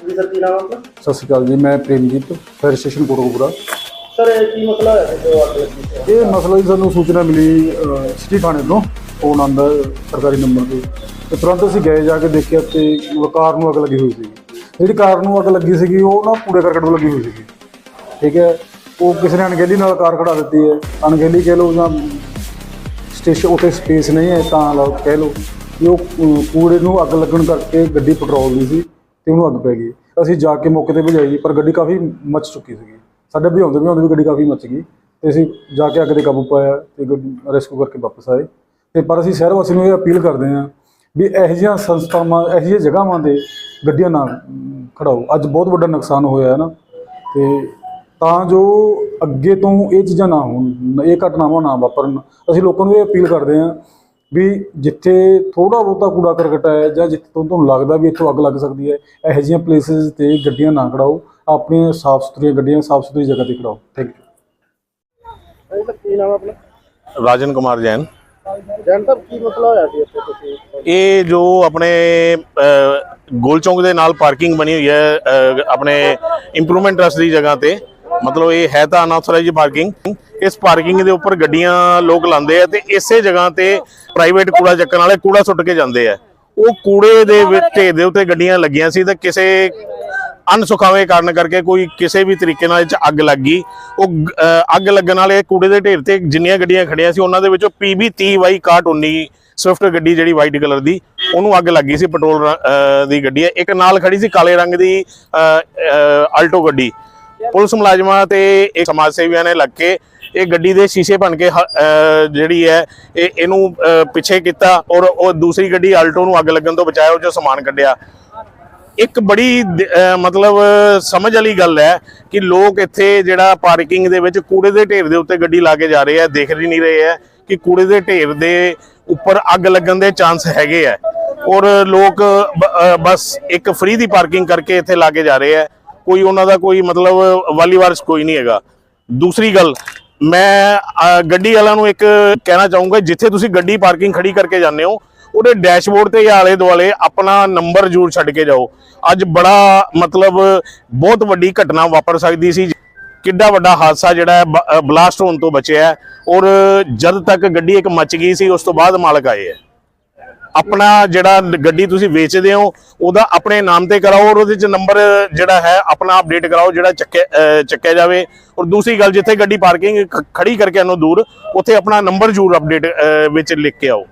ਜੀ ਸਰ ਕੀ ਨਾਮ ਹੈ ਆਪਣਾ ਸਤਿ ਸ਼੍ਰੀ ਅਕਾਲ ਜੀ ਮੈਂ Premjit fire station Kotkapura. Sir ਇਹ ਕੀ ਮਸਲਾ ਹੈ ਜੋ ਅੱਗ ਲੱਗੀ ਇਹ ਮਸਲਾ ਜੀ ਸਾਨੂੰ ਸੂਚਨਾ ਮਿਲੀ ਅਹ, ਸਿਟੀ ਥਾਣੇ ਤੋਂ ਫੋਨ ਆਂਦਾ ਸਰਕਾਰੀ ਨੰਬਰ ਤੇ। ਤੇ ਤੁਰੰਤ ਅਸੀਂ ਗਏ ਜਾ ਕੇ ਦੇਖਿਆ ਤੇ ਉਹ ਕਾਰ ਨੂੰ ਅੱਗ ਲੱਗੀ ਹੋਈ ਸੀ। ਜਿਹੜੀ ਕਾਰ ਨੂੰ ਅੱਗ ਲੱਗੀ ਸੀਗੀ, ਉਹ ਨਾ ਕੂੜੇ ਕਰਕਟ ਨੂੰ ਲੱਗੀ ਹੋਈ ਸੀਗੀ। ਠੀਕ ਹੈ? ਉਹ ਕਿਸੇ ਨੇ ਅਣਗਹਿਲੀ ਨਾਲ ਕਾਰ ਖੜਾ ਦਿੱਤੀ ਹੈ। ਅਣਗਹਿਲੀ ਕਹਿ ਲਓ ਜਾਂ ਸਟੇਸ਼ਨ ਉੱਤੇ ਸਪੇਸ ਨਹੀਂ ਹੈ, ਤਾਂ ਲਓ, ਕਹਿ ਲਓ ਕਿ ਉਹ ਕੂੜੇ ਨੂੰ ਅੱਗ ਲੱਗਣ ਕਰਕੇ ਗੱਡੀ ਪੈਟਰੋਲ ਦੀ ਸੀ ਤੇ ਉਹਨੂੰ ਅੱਗ ਪੈ ਗਈ। ਅਸੀਂ ਜਾ ਕੇ ਮੌਕੇ ਤੇ ਭਜਾਈ, ਪਰ ਗੱਡੀ ਕਾਫੀ ਮੱਚ ਚੁੱਕੀ ਸੀਗੀ। ਸਾਡੇ ਭਜਾਉਂਦੇ ਭਜਾਉਂਦੇ ਵੀ ਗੱਡੀ ਕਾਫੀ ਮੱਚ ਗਈ ਤੇ ਅਸੀਂ ਜਾ ਕੇ ਅੱਗ ਤੇ ਕਾਬੂ ਪਾਇਆ ਤੇ ਰੈਸਕਿਊ ਕਰਕੇ ਵਾਪਸ ਆਏ। ਤੇ ਪਰ ਅਸੀਂ ਸ਼ਹਿਰ ਵਾਸੀ ਨੂੰ ਇਹ ਅਪੀਲ ਕਰਦੇ ਹਾਂ ਵੀ ਇਹੋ ਜਿਹੀਆਂ ਸੰਸਥਾਵਾਂ, ਇਹੋ ਜਿਹੀਆਂ ਜਗ੍ਹਾਵਾਂ ਤੇ ਗੱਡੀਆਂ ਨਾ ਖੜਾਓ। ਅੱਜ ਬਹੁਤ ਵੱਡਾ ਨੁਕਸਾਨ ਹੋਇਆ ਹੈ ਨਾ। ਤੇ ਤਾਂ ਜੋ ਅੱਗੇ ਤੋਂ ਇਹ ਚੀਜ਼ਾਂ ਨਾ ਹੋਣ ਇਹ ਘਟਨਾਵਾਂ ਨਾ ਵਾਪਰਨ ਅਸੀਂ ਲੋਕਾਂ ਨੂੰ ਇਹ ਅਪੀਲ ਕਰਦੇ ਹਾਂ ਵੀ ਜਿੱਥੇ ਥੋੜਾ ਬਹੁਤਾ ਕੂੜਾ ਕਰਕਟ ਹੈ ਜਾਂ ਜਿੱਥੇ ਤੋਂ ਤੁਹਾਨੂੰ ਲੱਗਦਾ ਵੀ ਇੱਥੋਂ ਅੱਗ ਲੱਗ ਸਕਦੀ ਹੈ ਇਹੋ ਜਿਹੀਆਂ ਪਲੇਸਿਸ ਤੇ ਗੱਡੀਆਂ ਨਾ ਖੜਾਓ ਆਪਣੀਆਂ ਸਾਫ਼ ਸੁਥਰੀਆਂ ਗੱਡੀਆਂ ਸਾਫ਼ ਸੁਥਰੀ ਜਗ੍ਹਾ ਤੇ ਖੜਾਓ। ਥੈਂਕ ਯੂ ਕੀ ਨਾਮ ਆਪਣਾ ਰਾਜਨ ਕੁਮਾਰ ਜੈਨ। ਜੈਨ ਸਾਹਿਬ ਕੀ ਮਸਲਾ ਹੋਇਆ ਸੀ ਇੱਥੇ ਤੁਸੀਂ? ਇਹ ਜੋ ਆਪਣੇ ਗੋਲ ਚੌਂਕ ਦੇ ਨਾਲ ਪਾਰਕਿੰਗ ਬਣੀ ਹੋਈ ਹੈ ਆਪਣੇ ਇੰਪਰੂਵਮੈਂਟ ਟਰਸਟ ਦੀ ਜਗ੍ਹਾ ਤੇ। ਮਤਲਬ ਇਹ ਹੈ ਤਾਂ ਅਨਆਥੋਰਾਈਜ਼ਡ ਪਾਰਕਿੰਗ। ਇਸ ਪਾਰਕਿੰਗ ਦੇ ਉੱਪਰ ਗੱਡੀਆਂ ਲੋਕ ਲਾਉਂਦੇ ਆ ਤੇ ਇਸੇ ਜਗ੍ਹਾ ਤੇ ਪ੍ਰਾਈਵੇਟ ਕੂੜਾ ਚੱਕਣ ਵਾਲੇ ਕੂੜਾ ਸੁੱਟ ਕੇ ਜਾਂਦੇ ਆ। ਉਹ ਕੂੜੇ ਦੇ ਢੇਰ ਦੇ ਉੱਤੇ ਗੱਡੀਆਂ ਲੱਗੀਆਂ ਸੀ ਤਾਂ ਕਿਸੇ ਅਨਸੁਖਾਵੇਂ ਕਾਰਨ ਕਰਕੇ ਕੋਈ ਕਿਸੇ ਵੀ ਤਰੀਕੇ ਨਾਲ ਇਹ 'ਚ ਅੱਗ ਲੱਗ ਗਈ। ਉਹ ਅੱਗ ਲੱਗਣ ਵਾਲੇ ਕੂੜੇ ਦੇ ਢੇਰ ਤੇ ਜਿੰਨੀਆਂ ਗੱਡੀਆਂ ਖੜੀਆਂ ਸੀ, ਉਹਨਾਂ ਦੇ ਵਿੱਚੋਂ PB 30Y 6119 ਸਵਿਫਟ ਗੱਡੀ ਜਿਹੜੀ ਵਾਈਟ ਕਲਰ ਦੀ, ਉਹਨੂੰ ਅੱਗ ਲੱਗੀ ਸੀ ਪੈਟਰੋਲ ਦੀ ਗੱਡੀ ਹੈ। ਇੱਕ ਨਾਲ ਖੜੀ ਸੀ ਕਾਲੇ ਰੰਗ ਦੀ ਆਲਟੋ ਗੱਡੀ। ਪੁਲਿਸ ਮੁਲਾਜ਼ਮਾਂ ਤੇ ਇੱਕ ਸਮਾਜ ਸੇਵੀਆਂ ਨੇ ਲੱਗ ਕੇ ਇਹ ਗੱਡੀ ਦੇ ਸ਼ੀਸ਼ੇ ਭੰਨ ਕੇ ਜਿਹੜੀ ਹੈ, ਇਹ, ਇਹਨੂੰ ਪਿੱਛੇ ਕੀਤਾ ਔਰ ਉਹ ਦੂਸਰੀ ਗੱਡੀ ਆਲਟੋ ਨੂੰ ਅੱਗ ਲੱਗਣ ਤੋਂ ਬਚਾਇਆ, ਉਹ ਜੋ ਸਮਾਨ ਕੱਢਿਆ। ਇੱਕ ਬੜੀ ਮਤਲਬ ਸਮਝ ਵਾਲੀ ਗੱਲ ਹੈ ਕਿ ਲੋਕ ਇੱਥੇ ਜਿਹੜਾ ਪਾਰਕਿੰਗ ਦੇ ਵਿੱਚ ਕੂੜੇ ਦੇ ਢੇਰ ਦੇ ਉੱਤੇ ਗੱਡੀ ਲਾ ਕੇ ਜਾ ਰਹੇ ਆ ਦੇਖ ਹੀ ਨਹੀਂ ਰਹੇ ਆ ਕਿ ਕੂੜੇ ਦੇ ਢੇਰ ਦੇ ਉੱਪਰ ਅੱਗ ਲੱਗਣ ਦੇ ਚਾਂਸ ਹੈਗੇ ਆ। ਔਰ ਲੋਕ ਬ- ਅਹ ਬਸ ਇੱਕ ਫ੍ਰੀ ਦੀ ਪਾਰਕਿੰਗ ਕਰਕੇ ਇੱਥੇ ਲਾ ਕੇ ਜਾ ਰਹੇ ਆ। ਕੋਈ ਉਹਨਾਂ ਦਾ ਕੋਈ ਮਤਲਬ ਵਾਲੀ ਵਾਰਸ ਕੋਈ ਨਹੀਂ ਹੈਗਾ। ਦੂਸਰੀ ਗੱਲ, ਮੈਂ ਗੱਡੀ ਵਾਲਿਆਂ ਨੂੰ ਇੱਕ ਕਹਿਣਾ ਚਾਹੂੰਗਾ, ਜਿੱਥੇ ਤੁਸੀਂ ਗੱਡੀ ਪਾਰਕਿੰਗ ਖੜੀ ਕਰਕੇ ਜਾਂਦੇ ਹੋ, ਉਹਦੇ ਡੈਸ਼ਬੋਰਡ ਤੇ ਜਾਂ ਆਲੇ ਦੁਆਲੇ ਆਪਣਾ ਨੰਬਰ ਜ਼ਰੂਰ ਛੱਡ ਕੇ ਜਾਓ। ਅੱਜ ਬੜਾ ਮਤਲਬ ਬਹੁਤ ਵੱਡੀ ਘਟਨਾ ਵਾਪਰ ਸਕਦੀ ਸੀ ਕਿੱਡਾ ਵੱਡਾ ਹਾਦਸਾ ਜਿਹੜਾ ਬਲਾਸਟ ਹੋਣ ਤੋਂ ਬਚਿਆ ਔਰ ਜਦ ਤੱਕ ਗੱਡੀ ਇੱਕ ਮੱਚ ਗਈ ਸੀ, ਉਸ ਤੋਂ ਬਾਅਦ ਮਾਲਕ ਆਏ ਹੈ। ਆਪਣਾ ਜਿਹੜਾ ਗੱਡੀ ਤੁਸੀਂ ਵੇਚਦੇ ਹੋ, ਉਹਦਾ ਆਪਣੇ ਨਾਮ ਤੇ ਕਰਾਓ ਔਰ ਉਹਦੇ ਚ ਨੰਬਰ ਜਿਹੜਾ ਹੈ, ਆਪਣਾ ਅਪਡੇਟ ਕਰਾਓ, ਜਿਹੜਾ ਚੱਕਿਆ ਚੱਕਿਆ ਜਾਵੇ। ਔਰ ਦੂਸਰੀ ਗੱਲ, ਜਿੱਥੇ ਗੱਡੀ ਪਾਰਕਿੰਗ ਖੜੀ ਕਰਕੇ ਇਹਨੂੰ ਦੂਰ, ਉੱਥੇ ਆਪਣਾ ਨੰਬਰ ਜ਼ਰੂਰ ਅਪਡੇਟ ਵਿੱਚ ਲਿਖ ਕੇ ਆਓ।